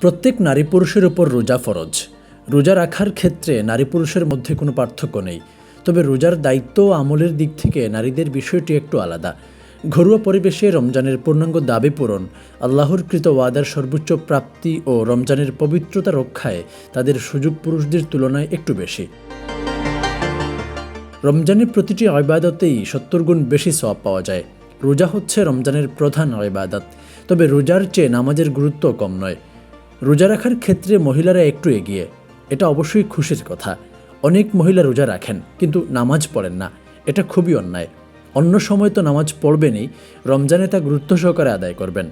প্রত্যেক নারী পুরুষের উপর রোজা ফরজ। রোজা রাখার ক্ষেত্রে নারী পুরুষের মধ্যে কোনো পার্থক্য নেই। তবে রোজার দায়িত্ব ও আমলের দিক থেকে নারীদের বিষয়টি একটু আলাদা। ঘরোয়া পরিবেশে রমজানের পূর্ণাঙ্গ দাবি পূরণ, আল্লাহর কৃত ওয়াদার সর্বোচ্চ প্রাপ্তি ও রমজানের পবিত্রতা রক্ষায় তাদের সুযোগ পুরুষদের তুলনায় একটু বেশি। রমজানের প্রতিটি ইবাদতেই সত্তর গুণ বেশি সব পাওয়া যায়। রোজা হচ্ছে রমজানের প্রধান ইবাদত। তবে রোজার চেয়ে নামাজের গুরুত্ব কম নয়। রোজা রাখার ক্ষেত্রে মহিলারা একটু এগিয়ে। এটা অবশ্যই খুশির কথা। অনেক মহিলা রোজা রাখেন, কিন্তু নামাজ পড়েন না। এটা খুবই অন্যায়। অন্য সময় তো নামাজ পড়বেনই, রমজানে তা গুরুত্ব সহকারে আদায় করবেন।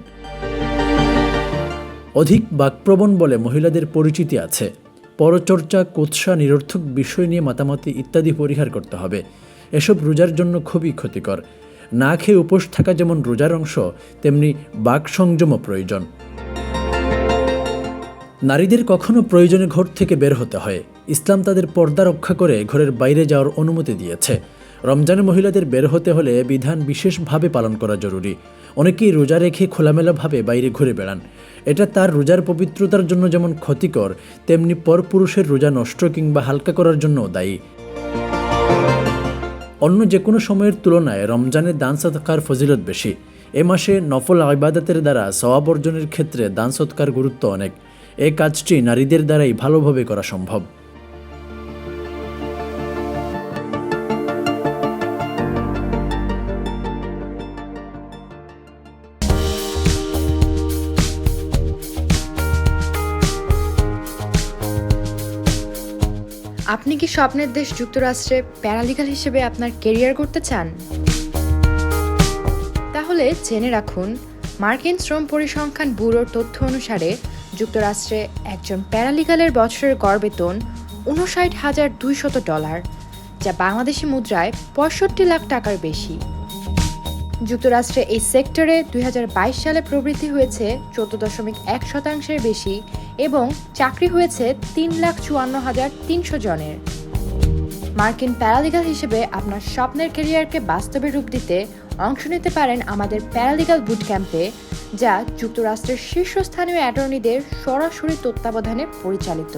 অধিক বাকপ্রবণ বলে মহিলাদের পরিচিতি আছে। পরচর্চা, কোৎসা, নিরর্থক বিষয় নিয়ে মাতামাতি ইত্যাদি পরিহার করতে হবে। এসব রোজার জন্য খুবই ক্ষতিকর। না খেয়ে উপোস থাকা যেমন রোজার অংশ, তেমনি বাক সংযমও প্রয়োজন। নারীদের কখনো প্রয়োজনে ঘর থেকে বের হতে হয়। ইসলাম তাদের পর্দা রক্ষা করে ঘরের বাইরে যাওয়ার অনুমতি দিয়েছে। রমজানে মহিলাদের বের হতে হলে বিধান বিশেষভাবে পালন করা জরুরি। অনেকেই রোজা রেখে খোলামেলাভাবে বাইরে ঘুরে বেড়ান। এটা তার রোজার পবিত্রতার জন্য যেমন ক্ষতিকর, তেমনি পরপুরুষের রোজা নষ্ট কিংবা হালকা করার জন্যও দায়ী। অন্য যে কোনো সময়ের তুলনায় রমজানে দান সৎকার ফজিলত বেশি। এ মাসে নফল ইবাদতের দ্বারা সওয়াব অর্জনের ক্ষেত্রে দান সৎকার গুরুত্ব অনেক। এই কাজটি নারীদের দ্বারাই ভালোভাবে করা সম্ভব। আপনি কি স্বপ্নের দেশ যুক্তরাষ্ট্রে প্যারালিগাল হিসেবে আপনার কেরিয়ার করতে চান? তাহলে জেনে রাখুন, মার্কিন শ্রম পরিসংখ্যান ব্যুরোর তথ্য অনুসারে যুক্তরাষ্ট্রে একজন প্যারালিগালের বছরের গড় বেতন উনষাট হাজার দুইশত ডলার, যা বাংলাদেশি মুদ্রায় পঁয়ষট্টি লাখ টাকার বেশি। যুক্তরাষ্ট্রে এই সেক্টরে দুই হাজার বাইশ সালে প্রবৃদ্ধি হয়েছে চোদ্দ দশমিক এক শতাংশের বেশি এবং চাকরি হয়েছে তিন লাখ চুয়ান্ন হাজার তিনশো জনের। মার্কিন প্যারালিগাল হিসেবে আপনার স্বপ্নের ক্যারিয়ারকে বাস্তবে রূপ দিতে অংশ নিতে পারেন আমাদের প্যারালিগাল বুট ক্যাম্পে যা যুক্তরাষ্ট্রের শীর্ষস্থানীয় অ্যাটর্নিদের সরাসরি তত্ত্বাবধানে পরিচালিত।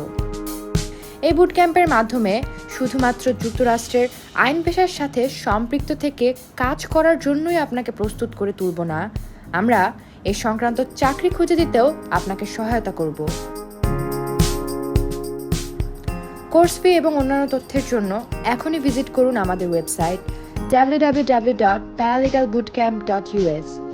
এই বুট ক্যাম্পের মাধ্যমে শুধুমাত্র যুক্তরাষ্ট্রের আইন পেশার সাথে সম্পৃক্ত থেকে কাজ করার জন্যই আপনাকে প্রস্তুত করে তুলব না। আমরা এ সংক্রান্ত চাকরি খুঁজে দিতেও আপনাকে সহায়তা করব। কোর্স ফি এবং অন্যান্য তথ্যের জন্য এখনই ভিজিট করুন আমাদের website W W W dot paralegal bootcamp dot U www.paralegalbootcamp.us